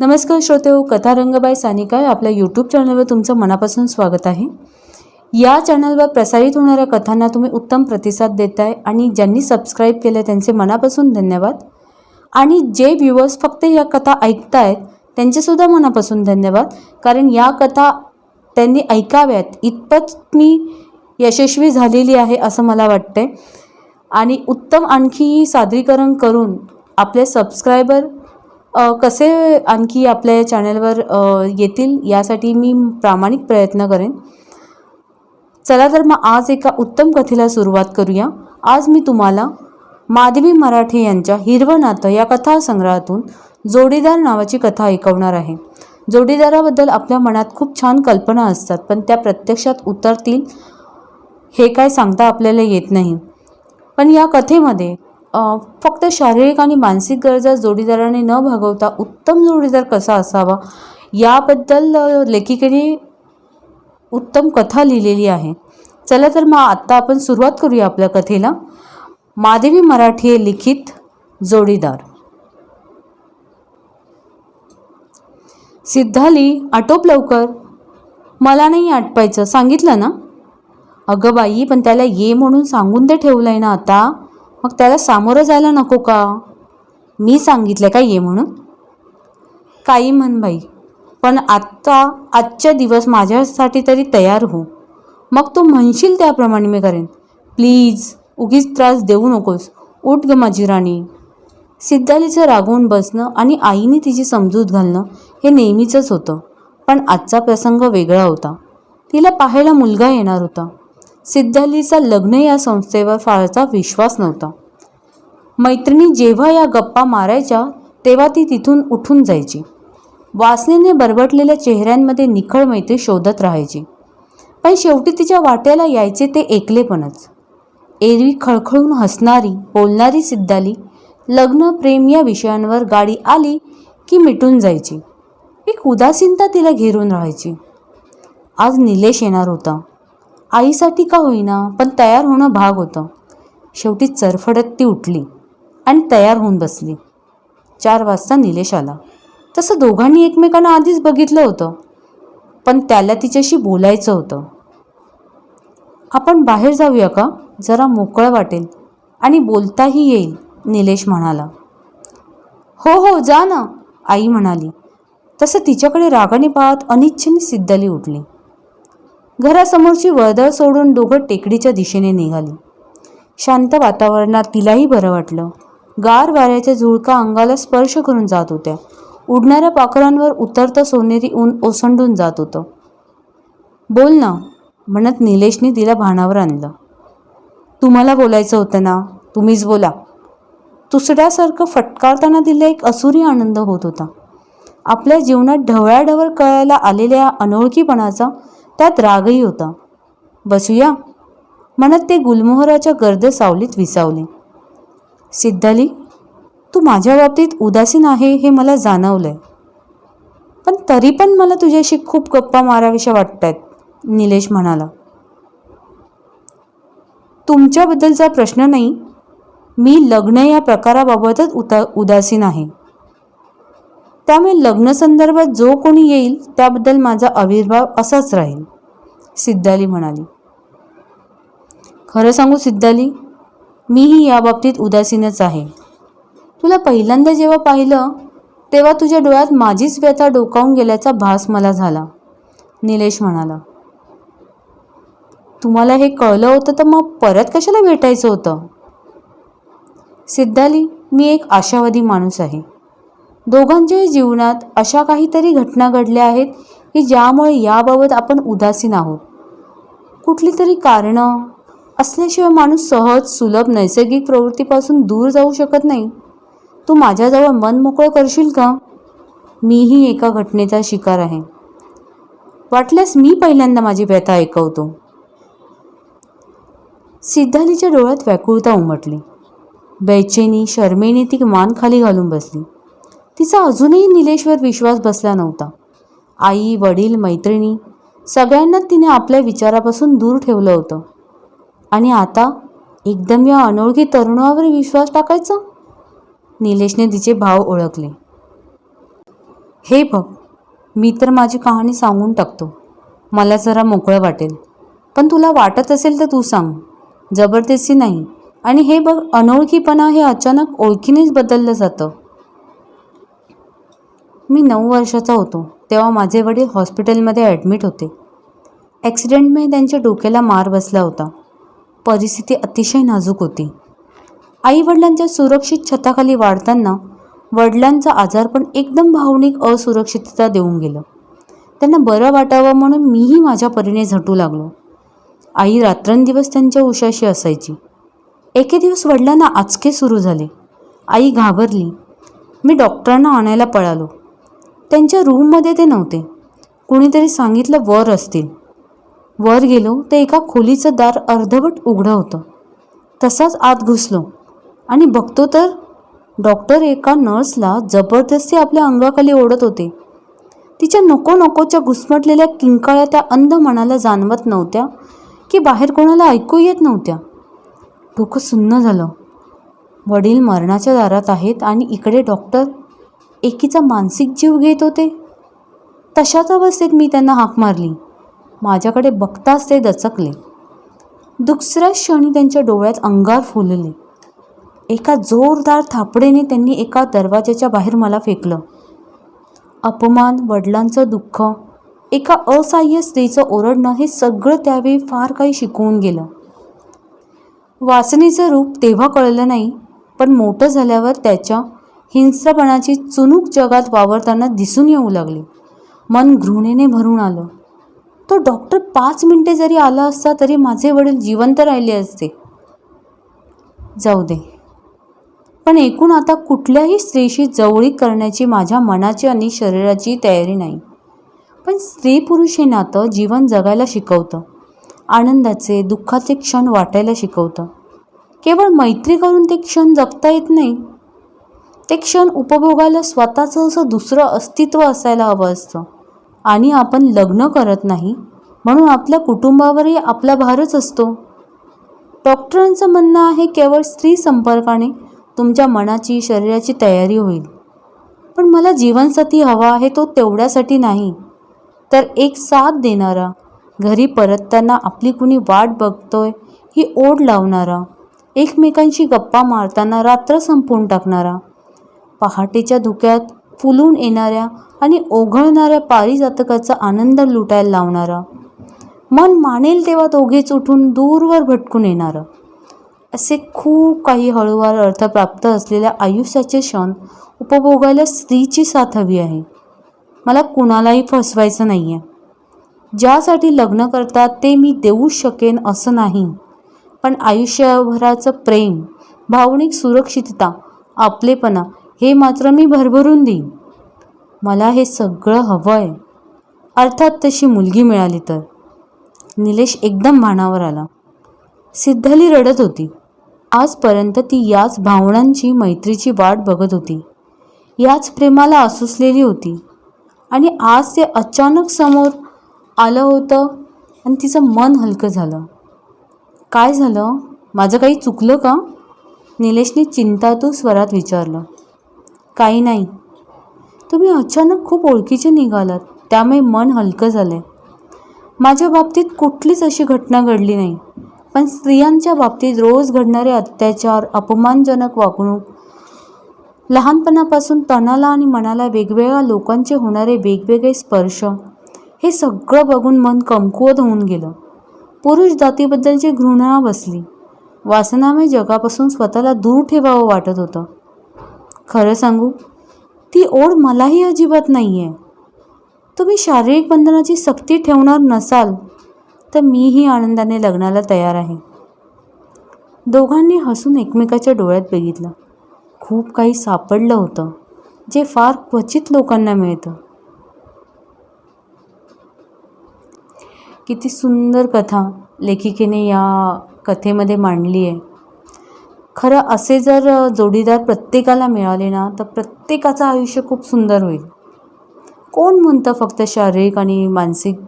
नमस्कार श्रोते हो कथा रंगबाई सानिका आपल्या यूट्यूब चॅनलवर तुमचं मनापासून स्वागत आहे. या चॅनलवर प्रसारित होणाऱ्या कथांना तुम्ही उत्तम प्रतिसाद देताय आणि ज्यांनी सबस्क्राईब केलं त्यांचे मनापासून धन्यवाद. आणि जे व्ह्युअर्स फक्त या कथा ऐकतायत त्यांचेसुद्धा मनापासून धन्यवाद. कारण या कथा त्यांनी ऐकाव्यात. इतपत मी यशस्वी झालेली आहे असं मला वाटतंय. आणि उत्तम आणखी सादरीकरण करून आपले सबस्क्रायबर कसे आणखी आपल्या चॅनलवर येतील यासाठी मी प्रामाणिक प्रयत्न करेन. चला तर मग आज एका उत्तम कथेला सुरुवात करूया. आज मी तुम्हाला माधवी मराठे यांच्या हिरवं नातं या कथासंग्रहातून जोडीदार नावाची कथा ऐकवणार आहे. जोडीदाराबद्दल आपल्या मनात खूप छान कल्पना असतात पण त्या प्रत्यक्षात उतरतील हे काय सांगता आपल्याला येत नाही. पण या कथेमध्ये फक्त शारीरिक आणि मानसिक गरजा जोडीदाराने न भागवता उत्तम जोडीदार कसा असावा याबद्दल लेखिकेने उत्तम कथा लिहिलेली आहे. चला तर मग आत्ता आपण सुरुवात करूया आपल्या कथेला. माधवी मराठी लिखित जोडीदार. सिद्धाली आटोप लवकर. मला नाही आटपायचं सांगितलं ना? अगं बाई पण त्याला ये म्हणून सांगून ते आहे ना आता. मग त्याला सामोरं जायला नको का? मी सांगितलं का ये म्हणून? काही म्हण बाई पण आत्ता आजच्या दिवस माझ्यासाठी तरी तयार हो. मग तू म्हणशील त्याप्रमाणे मी करेन. प्लीज उगीच त्रास देऊ नकोस. उठ ग माझी राणी. सिद्धालीचं रागवून बसणं आणि आईने तिची समजूत घालणं हे नेहमीचंच होतं पण आजचा प्रसंग वेगळा होता. तिला पाहायला मुलगा येणार होता. सिद्धालीचा लग्न या संस्थेवर फारसा विश्वास नव्हता. मैत्रिणी जेव्हा या गप्पा मारायच्या तेव्हा ती तिथून उठून जायची. वासनेने बरबटलेल्या चेहऱ्यांमध्ये निखळ मैत्री शोधत राहायची. पण शेवटी तिच्या वाट्याला यायचे ते एकलेपणच. एरवी खळखळून हसणारी बोलणारी सिद्धाली लग्न प्रेम या विषयांवर गाडी आली की मिटून जायची. एक उदासीनता तिला घेरून राहायची. आज निलेश येणार होता. आईसाठी का होईना पण तयार होणं भाग होतं. शेवटी चरफडत ती उठली आणि तयार होऊन बसली. चार वाजता निलेश आला. तसं दोघांनी एकमेकांना आधीच बघितलं होतं पण त्याला तिच्याशी बोलायचं होतं. आपण बाहेर जाऊया का? जरा मोकळं वाटेल आणि बोलताही येईल निलेश म्हणाला. हो हो जा ना आई म्हणाली. तसं तिच्याकडे रागाने पाहत अनिच्छेने सिद्धली उठली. घरासमोरची वर्दळ सोडून दोघं टेकडीच्या दिशेने निघाली. शांत वातावरणात तिलाही बरं वाटलं. गार वाऱ्याच्या झुळका अंगाला स्पर्श करून जात होत्या. उडणाऱ्या पाखरांवर उतरतं सोनेरी ऊन ओसंडून जात होतं. बोल ना म्हणत निलेशने तिला भानावर आणलं. तुम्हाला बोलायचं होतं ना तुम्हीच बोला. तुसड्यासारखं फटकारताना तिला एक असुरी आनंद होत होता. आपल्या जीवनात ढवळाढवळ कळायला आलेल्या अनोळखीपणाचा त्यात रागही होता. बसूया? म्हणत ते गुलमोहराच्या गर्द सावलीत विसावले. सिद्धाली तू माझ्या बाबतीत उदासीन आहे हे मला जाणवलंय. पण तरी पण मला तुझ्याशी खूप गप्पा माराविशा वाटत आहेत निलेश म्हणाला. तुमच्याबद्दलचा प्रश्न नाही मी लग्न या प्रकाराबाबतच उता उदासीन आहे. त्यामुळे लग्नसंदर्भात जो कोणी येईल त्याबद्दल माझा आविर्भाव असाच राहील सिद्धाली म्हणाली. खरं सांगू सिद्धाली मीही याबाबतीत उदासीनच आहे. तुला पहिल्यांदा जेव्हा पाहिलं तेव्हा तुझ्या डोळ्यात माझीच व्यथा डोकावून गेल्याचा भास मला झाला निलेश म्हणाला. तुम्हाला हे कळलं होतं तर मग परत कशाला भेटायचं होतं? सिद्धाली मी एक आशावादी माणूस आहे. दोघांच्याही जीवनात अशा काहीतरी घटना घडल्या आहेत की ज्यामुळे याबाबत आपण उदासीन आहोत. कुठली तरी कारणं असल्याशिवाय माणूस सहज सुलभ नैसर्गिक प्रवृत्तीपासून दूर जाऊ शकत नाही. तू माझ्याजवळ मन मोकळं करशील का? मीही एका घटनेचा शिकार आहे. वाटल्यास मी पहिल्यांदा माझी व्यथा ऐकवतो. सिद्धालीच्या डोळ्यात व्याकुळता उमटली. बेचैनी शर्मेने ती मान खाली घालून बसली. तिचा अजूनही निलेशवर विश्वास बसला नव्हता. आई वडील मैत्रिणी सगळ्यांनाच तिने आपल्या विचारापासून दूर ठेवलं होतं. आणि आता एकदम या अनोळखी तरुणावर विश्वास टाकायचा? निलेशने तिचे भाव ओळखले. हे बघ मी तर माझी कहाणी सांगून टाकतो. मला जरा मोकळं वाटेल. पण तुला वाटत असेल तर तू सांग. जबरदस्ती नाही. आणि हे बघ अनोळखीपणा हे अचानक ओळखीनेच बदललं जातं. मी नऊ वर्षाचा होतो तेव्हा माझे वडील हॉस्पिटलमध्ये ॲडमिट होते. ॲक्सिडेंटमुळे त्यांच्या डोक्याला मार बसला होता. परिस्थिती अतिशय नाजूक होती. आईवडिलांच्या सुरक्षित छताखाली वाढताना वडिलांचा आजारपण एकदम भावनिक असुरक्षितता देऊन गेलं. त्यांना बरं वाटावं म्हणून मीही माझ्या परीने झटू लागलो. आई रात्रंदिवस त्यांच्या उशाशी असायची. एके दिवस वडिलांना आचके सुरू झाले. आई घाबरली. मी डॉक्टरांना आणायला पळालो. त्यांच्या रूममध्ये ते नव्हते. कुणीतरी सांगितलं वर असतील. वर गेलो तर एका खोलीचं दार अर्धवट उघडं होतं. तसाच आत घुसलो. आणि बघतो तर डॉक्टर एका नर्सला जबरदस्ती आपल्या अंगाखाली ओढत होते. तिच्या नको नकोच्या घुसमटलेल्या किंकाळ्या त्या अंध मनाला जाणवत नव्हत्या की बाहेर कोणाला ऐकू येत नव्हत्या. डोकं सुन्न झालं. वडील मरणाच्या दारात आहेत आणि इकडे डॉक्टर एकीचा मानसिक जीव घेत होते. तशाच अवस्थेत मी त्यांना हाक मारली. माझ्याकडे बघताच ते दचकले. दुसऱ्या क्षणी त्यांच्या डोळ्यात अंगार फुलले. एका जोरदार थापडेने त्यांनी एका दरवाजाच्या बाहेर मला फेकलं. अपमान वडिलांचं दुःख एका असहाय्य स्त्रीचं ओरडणं हे सगळं त्यावेळी फार काही शिकवून गेलं. वासनेचं रूप तेव्हा कळलं नाही पण मोठं झाल्यावर त्याच्या हिंस्रपणाची चुणूक जगात वावरताना दिसून येऊ लागली. मन घृणेने भरून आलं. तो डॉक्टर पाच मिनिटे जरी आला असता तरी माझे वडील जिवंत राहिले असते. जाऊ दे. पण एकूण आता कुठल्याही स्त्रीशी जवळीक करण्याची माझ्या मनाची आणि शरीराची तयारी नाही. पण स्त्री पुरुष हे नातं जीवन जगायला शिकवतं. आनंदाचे दुःखाचे क्षण वाटायला शिकवतं. केवळ मैत्री करून ते क्षण जगता येत नाही. ते क्षण उपभोगायला स्वतःचं असं दुसरं अस्तित्व असायला हवं असतं. आणि आपण लग्न करत नाही म्हणून आपल्या कुटुंबावरही आपला भारच असतो. डॉक्टरांचं म्हणणं आहे केवळ स्त्री संपर्काने तुमच्या मनाची शरीराची तयारी होईल. पण मला जीवनसाथी हवा आहे तो तेवढ्यासाठी नाही. तर एक साथ देणारा घरी परतताना आपली कुणी वाट बघतोय ही ओढ लावणारा एकमेकांशी गप्पा मारताना रात्र संपवून टाकणारा पहाटेच्या धुक्यात फुलून येणाऱ्या आणि ओघळणाऱ्या पारिजातकाचा आनंद लुटायला लावणारा. मन मानेल तेव्हा दोघेच उठून दूरवर भटकून येणारं. असे खूप काही हळूवार अर्थ प्राप्त असलेल्या आयुष्याचे क्षण उपभोगायला स्त्रीची साथ हवी आहे. मला कुणालाही फसवायचं नाही आहे ज्यासाठी लग्न करतात ते मी देऊ शकेन असं नाही. पण आयुष्यभराचं प्रेम भावनिक सुरक्षितता आपलेपणा हे मात्र मी भरभरून देईन. मला हे सगळं हवं आहे अर्थात तशी मुलगी मिळाली तर. निलेश एकदम भानावर आला. सिद्धाली रडत होती. आजपर्यंत ती याच भावनांची मैत्रीची वाट बघत होती. याच प्रेमाला आसुसलेली होती. आणि आज ते अचानक समोर आलं होतं आणि तिचं मन हलकं झालं. काय झालं? माझं काही चुकलं का? निलेशने चिंतातू स्वरात विचारलं. काही नाही. तुम्ही अचानक खूप ओळखीचे निघालात त्यामुळे मन हलकं झालं आहे माझ्या बाबतीत कुठलीच अशी घटना घडली नाही पण स्त्रियांच्या बाबतीत रोज घडणारे अत्याचार अपमानजनक वागणूक लहानपणापासून तणाला आणि मनाला वेगवेगळ्या लोकांचे होणारे वेगवेगळे स्पर्श हे सगळं बघून मन कमकुवत होऊन गेलं. पुरुष जातीबद्दलची घृणा बसली. वासनामय जगापासून स्वतःला दूर ठेवावं वाटत होतं. खरं सांगू? ती ओढ मलाही अजिबात नाही आहे तुम्ही शारीरिक बंधनाची सक्ती ठेवणार नसाल तर मीही आनंदाने लग्नाला तयार आहे. दोघांनी हसून एकमेकाच्या डोळ्यात बघितलं. खूप काही सापडलं होतं जे फार क्वचित लोकांना मिळतं. किती सुंदर कथा लेखिकेने या कथेमध्ये मांडली आहे खरं असे जर जोडीदार प्रत्येकाला मिळाले ना तर प्रत्येकाचं आयुष्य खूप सुंदर होईल. कोण म्हणतं फक्त शारीरिक आणि मानसिक?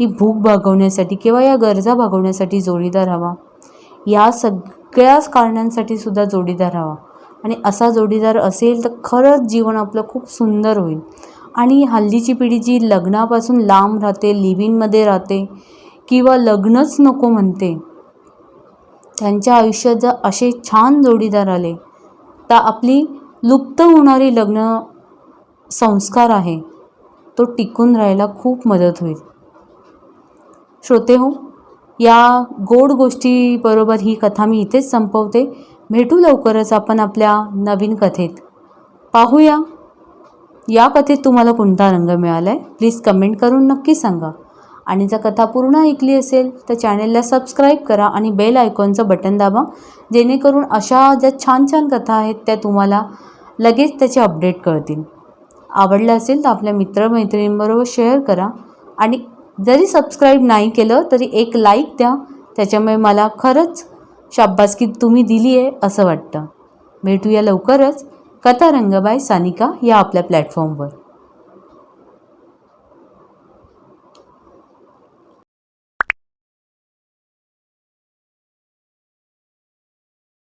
ही भूक भागवण्यासाठी किंवा या गरजा भागवण्यासाठी जोडीदार हवा. या सगळ्याच कारणांसाठी सुद्धा जोडीदार हवा. आणि असा जोडीदार असेल तर खरंच जीवन आपलं खूप सुंदर होईल. आणि हल्लीची पिढी जी लग्नापासून लांब राहते लिव्हिंगमध्ये राहते किंवा लग्नच नको म्हणते त्यांच्या आयुष्यात जर असे छान जोडीदार आले तर आपली लुप्त होणारी लग्न संस्कार आहे. तो टिकून राहायला खूप मदत होईल. श्रोते हो या गोड गोष्टीबरोबर ही कथा मी इथेच संपवते. भेटू लवकरच आपण आपल्या नवीन कथेत. पाहूया या कथेत तुम्हाला कोणता रंग मिळाला आहे प्लीज कमेंट करून नक्की सांगा. आणि जर कथा पूर्ण ऐकली असेल तर चॅनेलला सबस्क्राईब करा आणि बेल आयकॉनचं बटन दाबा जेणेकरून अशा ज्या छान छान कथा आहेत त्या तुम्हाला लगेच त्याचे अपडेट कळतील. आवडलं असेल तर आपल्या मित्रमैत्रिणींबरोबर शेअर करा आणि जरी सबस्क्राईब नाही केलं तरी एक लाईक द्या. त्याच्यामुळे मला खरंच शाब्बासकी तुम्ही दिली आहे असं वाटतं. भेटूया लवकरच. कथा रंगबाई सानिका या आपल्या प्लॅटफॉर्मवर